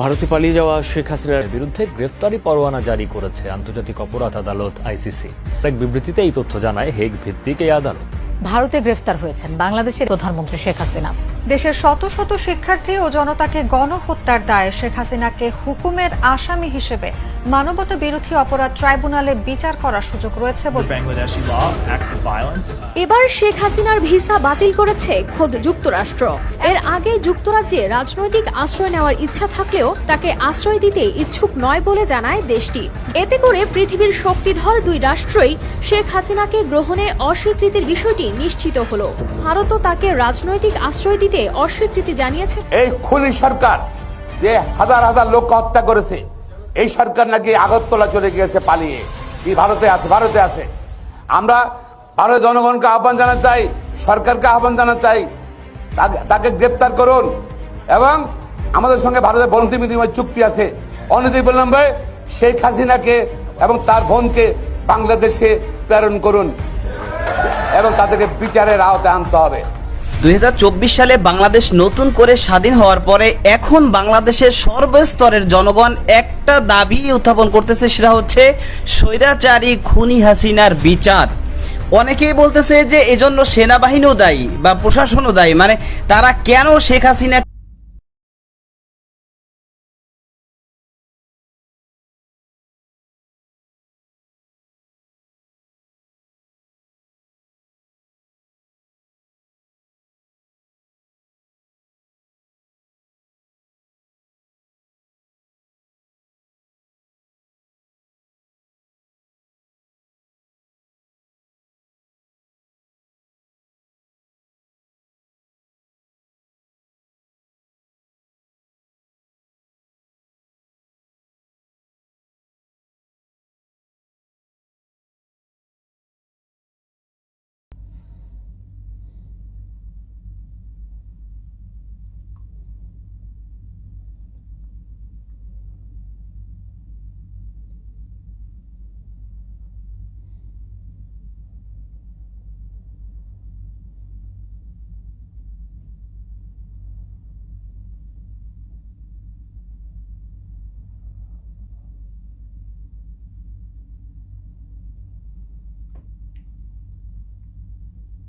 ভারতে পালিয়ে যাওয়া শেখ হাসিনার বিরুদ্ধে গ্রেফতারি পরোয়ানা জারি করেছে আন্তর্জাতিক অপরাধ আদালত, আইসিসি। এক বিবৃতিতে এই তথ্য জানায় হেগ ভিত্তিক এই আদালত। ভারতে গ্রেফতার হয়েছেন বাংলাদেশের প্রধানমন্ত্রী শেখ হাসিনা। দেশের শত শত শিক্ষার্থী ও জনতাকে গণহত্যার দায়ে শেখ হাসিনাকে হুকুমের আসামি হিসেবে মানবতা বিরোধী অপরাধ ট্রাইব্যুনালে বিচার করার সুযোগ রয়েছে বলে. এবার শেখ হাসিনার ভিসা বাতিল করেছে খোদ যুক্তরাষ্ট্র। এর আগে যুক্তরাজ্যে রাজনৈতিক আশ্রয় নেওয়ার ইচ্ছা থাকলেও তাকে আশ্রয় দিতে ইচ্ছুক নয় বলে জানায় দেশটি। এতে করে পৃথিবীর শক্তিধর দুই রাষ্ট্রই শেখ হাসিনাকে গ্রহণে অস্বীকৃতির বিষয়টি নিশ্চিত হলো। ভারতও তাকে রাজনৈতিক আশ্রয় দিতে অস্বীকৃতি জানিয়েছে। এই খুনি সরকার যে হাজার হাজার লোক হত্যা করেছে, এই সরকার নাকি আগরতলা চলে গিয়েছে পালিয়ে। কি ভারতে আছে? ভারতে আছে। আমরা ভারতের জনগণকে আহ্বান জানাতে চাই, সরকারকে আহ্বান জানাতে চাই, তাকে- গ্রেপ্তার করুন। এবং আমাদের সঙ্গে ভারতের বন্দি বিনিময় চুক্তি আছে। অনতি বিলম্বে শেখ হাসিনাকে এবং তার বোনকে বাংলাদেশে প্রেরণ করুন। এবং তাদেরকে বিচারের আওতায় আনতে হবে। দুই সালে বাংলাদেশ নতুন করে স্বাধীন হওয়ার পরে এখন বাংলাদেশের সর্বস্তরের জনগণ একটা দাবি উত্থাপন করতেছে, সেটা হচ্ছে স্বৈরাচারী খুনি হাসিনার বিচার। অনেকেই বলতেছে যে এজন্য সেনাবাহিনীও দায়ী বা প্রশাসনও দায়ী মানে তারা কেন শেখ হাসিনা